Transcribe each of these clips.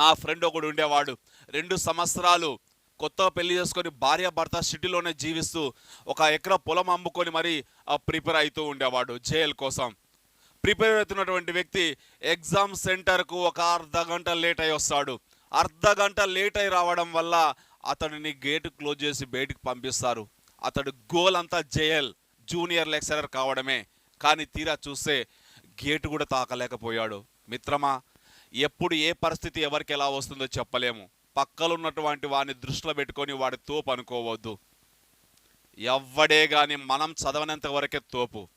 నా ఫ్రెండ్ ఒకడు ఉండేవాడు. రెండు సంవత్సరాలు కొత్త పెళ్ళి చేసుకొని భార్య భర్త సిటీలోనే జీవిస్తూ ఒక ఎకరా పొలం అమ్ముకొని మరి ప్రిపేర్ అవుతూ ఉండేవాడు జైల్ కోసం. ప్రిపేర్ అవుతున్నటువంటి వ్యక్తి ఎగ్జామ్ సెంటర్కు ఒక అర్ధ గంట లేట్ అయి వస్తాడు. అర్ధ గంట లేట్ అయి రావడం వల్ల అతడిని గేటు క్లోజ్ చేసి బయటికి పంపిస్తారు. అతడు గోల్ అంతా జేఎల్ జూనియర్ లెక్చరర్ కావడమే. కానీ తీరా చూస్తే గేటు కూడా తాకలేకపోయాడు. మిత్రమా ఎప్పుడు ఏ పరిస్థితి ఎవరికి ఎలా వస్తుందో చెప్పలేము. పక్కలున్నటువంటి వాడిని దృష్టిలో పెట్టుకొని వాడి తోపు అనుకోవద్దు. ఎవ్వడే కానీ మనం చదవనంత వరకే తోపు.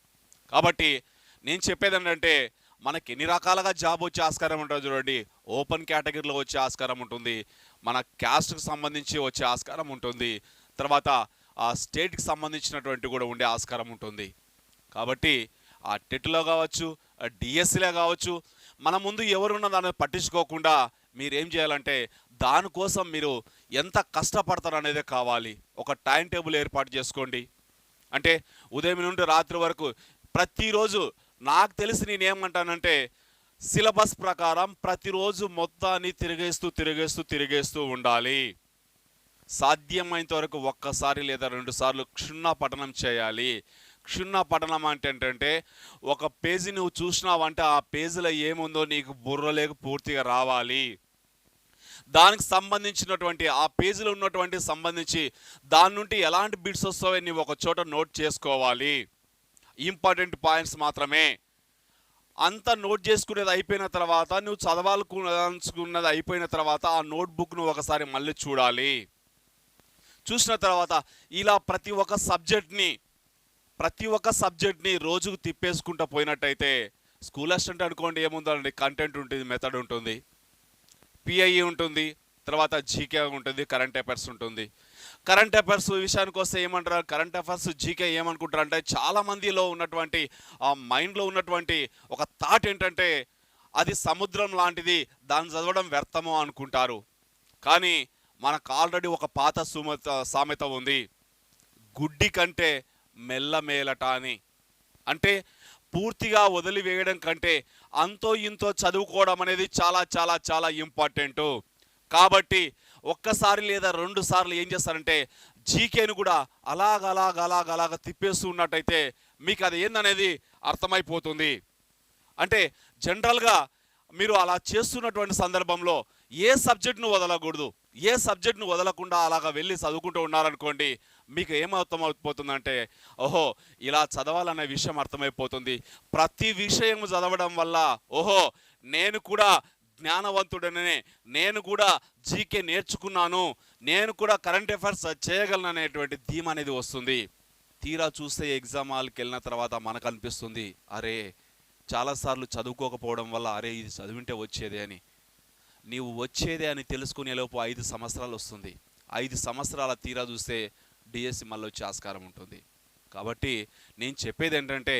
కాబట్టి నేను చెప్పేది ఏంటంటే మనకి ఎన్ని రకాలుగా జాబ్ వచ్చే ఆస్కారం ఉంటుంది చూడండి. ఓపెన్ కేటగిరీలో వచ్చే ఆస్కారం ఉంటుంది. మన క్యాస్ట్కి సంబంధించి వచ్చే ఆస్కారం ఉంటుంది. తర్వాత ఆ స్టేట్కి సంబంధించినటువంటి కూడా ఉండే ఆస్కారం ఉంటుంది. కాబట్టి ఆ టెట్లో కావచ్చు డిఎస్సిలో కావచ్చు మన ముందు ఎవరున్న దాన్ని పట్టించుకోకుండా మీరు ఏం చేయాలంటే దానికోసం మీరు ఎంత కష్టపడతారు అనేది కావాలి. ఒక టైం టేబుల్ ఏర్పాటు చేసుకోండి. అంటే ఉదయం నుండి రాత్రి వరకు ప్రతిరోజు నాకు తెలిసి నేనేమంటానంటే సిలబస్ ప్రకారం ప్రతిరోజు మొత్తాన్ని తిరిగేస్తూ తిరిగేస్తూ తిరిగేస్తూ ఉండాలి. సాధ్యమైనంత వరకు ఒక్కసారి లేదా రెండు సార్లు క్షుణ్ణ పఠనం చేయాలి. క్షుణ్ణ పఠనం అంటే ఏంటంటే ఒక పేజీ నువ్వు చూసినావంటే ఆ పేజీలో ఏముందో నీకు బుర్రలేకు పూర్తిగా రావాలి. దానికి సంబంధించినటువంటి ఆ పేజీలో ఉన్నటువంటి సంబంధించి దాని నుండి ఎలాంటి బిట్స్ వస్తావో నీవు ఒక చోట నోట్ చేసుకోవాలి. ఇంపార్టెంట్ పాయింట్స్ మాత్రమే. అంత నోట్ చేసుకునేది అయిపోయిన తర్వాత నువ్వు చదవాలనుకున్నది అయిపోయిన తర్వాత ఆ నోట్బుక్ను ఒకసారి మళ్ళీ చూడాలి. చూసిన తర్వాత ఇలా ప్రతి ఒక్క సబ్జెక్ట్ని ప్రతి ఒక్క సబ్జెక్ట్ని రోజుకు తిప్పేసుకుంటూ పోయినట్టయితే స్కూల్ అసిస్టెంట్ అనుకోండి ఏముందండి? కంటెంట్ ఉంటుంది మెథడ్ ఉంటుంది పిఐఈ ఉంటుంది తర్వాత జీకే ఉంటుంది కరెంట్ అఫైర్స్ ఉంటుంది. కరెంట్ అఫైర్స్ విషయానికి వస్తే ఏమంటారు? కరెంట్ అఫైర్స్ జీకే ఏమనుకుంటారు అంటే చాలా మందిలో ఉన్నటువంటి ఆ మైండ్లో ఉన్నటువంటి ఒక థాట్ ఏంటంటే అది సముద్రం లాంటిది దాన్ని చదవడం వ్యర్థము అనుకుంటారు. కానీ మనకు ఆల్రెడీ ఒక పాత సుమత సామెత ఉంది. గుడ్డి కంటే మెల్లమేలట అని అంటే పూర్తిగా వదిలివేయడం కంటే అంతో ఇంతో చదువుకోవడం అనేది చాలా చాలా చాలా ఇంపార్టెంట్. కాబట్టి ఒక్కసారి లేదా రెండు సార్లు ఏం చేస్తారంటే జీకేను కూడా అలాగ అలాగ అలాగ అలాగ తిప్పేస్తూ ఉన్నట్టయితే మీకు అది ఏందనేది అర్థమైపోతుంది. అంటే జనరల్గా మీరు అలా చేస్తున్నటువంటి సందర్భంలో ఏ సబ్జెక్ట్ను వదలకూడదు. ఏ సబ్జెక్ట్ను వదలకుండా అలాగా వెళ్ళి చదువుకుంటూ ఉన్నారనుకోండి మీకు ఏమర్థమైపోతుందంటే ఓహో ఇలా చదవాలనే విషయం అర్థమైపోతుంది. ప్రతి విషయం చదవడం వల్ల ఓహో నేను కూడా జ్ఞానవంతుడనే నేను కూడా జీకే నేర్చుకున్నాను నేను కూడా కరెంట్ అఫైర్స్ చేయగలను అనేటువంటి ధీమ అనేది వస్తుంది. తీరా చూస్తే ఎగ్జామ్ హాల్కి వెళ్ళిన తర్వాత మనకు అనిపిస్తుంది అరే చాలాసార్లు చదువుకోకపోవడం వల్ల అరే ఇది చదివింటే వచ్చేదే అని. నీవు వచ్చేదే అని తెలుసుకునే లోపు ఐదు సంవత్సరాలు వస్తుంది. ఐదు సంవత్సరాల తీరా చూస్తే డిఎస్సి మళ్ళీ వచ్చే ఆస్కారం ఉంటుంది. కాబట్టి నేను చెప్పేది ఏంటంటే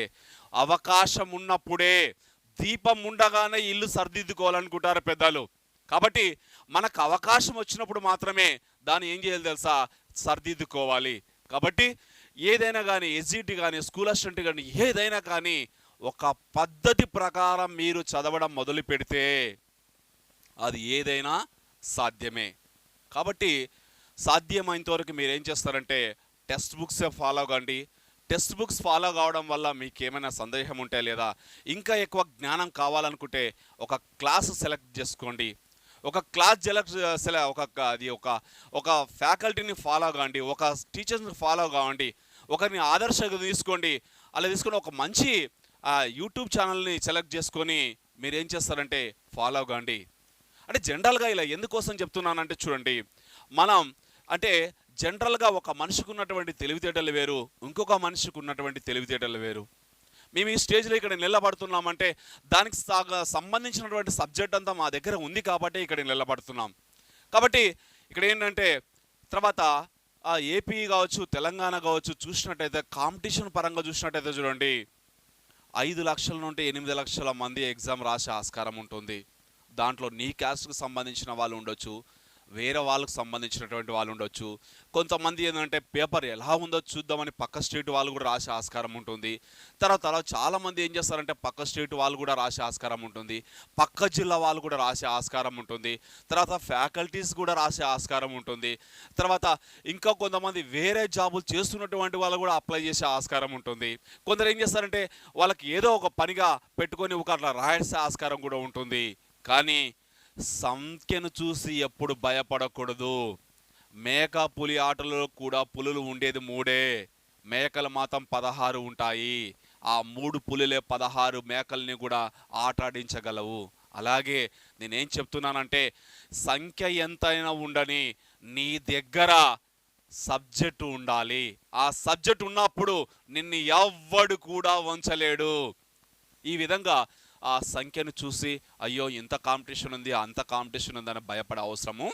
అవకాశం ఉన్నప్పుడే దీపం ఉండగానే ఇల్లు సర్దిద్దుకోవాలనుకుంటారు పెద్దలు. కాబట్టి మనకు అవకాశం వచ్చినప్పుడు మాత్రమే దాన్ని ఏం చేయాలి తెలుసా? సర్దిద్దుకోవాలి. కాబట్టి ఏదైనా కానీ ఎస్జిటి కానీ స్కూల్ అసిస్టెంట్ కానీ ఏదైనా కానీ ఒక పద్ధతి ప్రకారం మీరు చదవడం మొదలు పెడితే అది ఏదైనా సాధ్యమే. కాబట్టి సాధ్యమైనంతవరకు మీరు ఏం చేస్తారంటే టెక్స్ట్ బుక్స్ ఫాలో కండి. టెక్స్ట్ బుక్స్ ఫాలో కావడం వల్ల మీకు ఏమైనా సందేహం ఉంటే లేదా ఇంకా ఎక్కువ జ్ఞానం కావాలనుకుంటే ఒక క్లాస్ సెలెక్ట్ చేసుకోండి. ఒక క్లాస్ సెలెక్ట్ సెల ఒక అది ఒక ఒక ఫ్యాకల్టీని ఫాలో కావండి ఒక టీచర్స్ని ఫాలో కావండి ఒకరిని ఆదర్శంగా తీసుకోండి. అలా తీసుకొని ఒక మంచి యూట్యూబ్ ఛానల్ని సెలెక్ట్ చేసుకొని మీరు ఏం చేస్తారంటే ఫాలో కావండి అంటే జనరల్గా ఇలా ఎందుకోసం చెప్తున్నానంటే చూడండి మనం అంటే జనరల్గా ఒక మనిషికి ఉన్నటువంటి తెలివితేటలు వేరు ఇంకొక మనిషికి ఉన్నటువంటి తెలివితేటలు వేరు. మేము ఈ స్టేజ్లో ఇక్కడ నిలబడుతున్నామంటే దానికి సంబంధించినటువంటి సబ్జెక్ట్ అంతా మా దగ్గర ఉంది కాబట్టి ఇక్కడ నిలబడుతున్నాం. కాబట్టి ఇక్కడ ఏంటంటే తర్వాత ఏపీ కావచ్చు తెలంగాణ కావచ్చు చూసినట్టయితే కాంపిటీషన్ పరంగా చూసినట్టయితే చూడండి ఐదు లక్షల నుండి ఎనిమిది లక్షల మంది ఎగ్జామ్ రాసే ఆస్కారం ఉంటుంది. దాంట్లో నీ క్యాస్ట్కి సంబంధించిన వాళ్ళు ఉండొచ్చు వేరే వాళ్ళకు సంబంధించినటువంటి వాళ్ళు ఉండొచ్చు. కొంతమంది ఏంటంటే పేపర్ ఎలా ఉందో చూద్దామని పక్క స్టేట్ వాళ్ళు కూడా రాసే ఆస్కారం ఉంటుంది. తర్వాత అలా చాలామంది ఏం చేస్తారంటే పక్క స్టేట్ వాళ్ళు కూడా రాసే ఆస్కారం ఉంటుంది. పక్క జిల్లా వాళ్ళు కూడా రాసే ఆస్కారం ఉంటుంది. తర్వాత ఫ్యాకల్టీస్ కూడా రాసే ఆస్కారం ఉంటుంది. తర్వాత ఇంకా కొంతమంది వేరే జాబులు చేస్తున్నటువంటి వాళ్ళు కూడా అప్లై చేసే ఆస్కారం ఉంటుంది. కొందరు ఏం చేస్తారంటే వాళ్ళకి ఏదో ఒక పనిగా పెట్టుకొని ఒక అట్లా రాసే ఆస్కారం కూడా ఉంటుంది. కానీ సంఖ్యను చూసి ఎప్పుడు భయపడకూడదు. మేక పులి ఆటలో కూడా పులులు ఉండేది మూడే. మేకలు మాత్రం పదహారు ఉంటాయి. ఆ మూడు పులులే పదహారు మేకల్ని కూడా ఆటాడించగలవు. అలాగే నేనేం చెప్తున్నానంటే సంఖ్య ఎంతైనా ఉండని నీ దగ్గర సబ్జెక్టు ఉండాలి. ఆ సబ్జెక్ట్ ఉన్నప్పుడు నిన్ను ఎవ్వడు కూడా వంచలేడు. ఈ విధంగా ఆ సంఖ్యను చూసి అయ్యో ఇంత కాంపిటీషన్ ఉంది అంత కాంపిటీషన్ ఉందని భయపడే అవసరము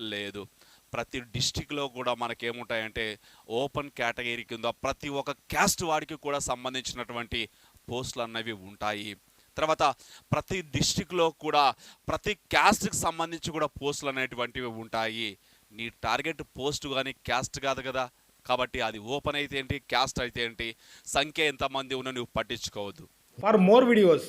లేదు. ప్రతి డిస్టిక్లో కూడా మనకేముంటాయంటే ఓపెన్ కేటగిరీ కింద ప్రతి ఒక్క క్యాస్ట్ వాడికి కూడా సంబంధించినటువంటి పోస్టులు అన్నవి ఉంటాయి. తర్వాత ప్రతి డిస్టిక్లో కూడా ప్రతి క్యాస్ట్కి సంబంధించి కూడా పోస్టులు అనేటువంటివి ఉంటాయి. నీ టార్గెట్ పోస్ట్ కానీ క్యాస్ట్ కాదు కదా. కాబట్టి అది ఓపెన్ అయితే ఏంటి క్యాస్ట్ అయితే ఏంటి సంఖ్య ఎంతమంది ఉన్నా నువ్వు పట్టించుకోవద్దు. For more videos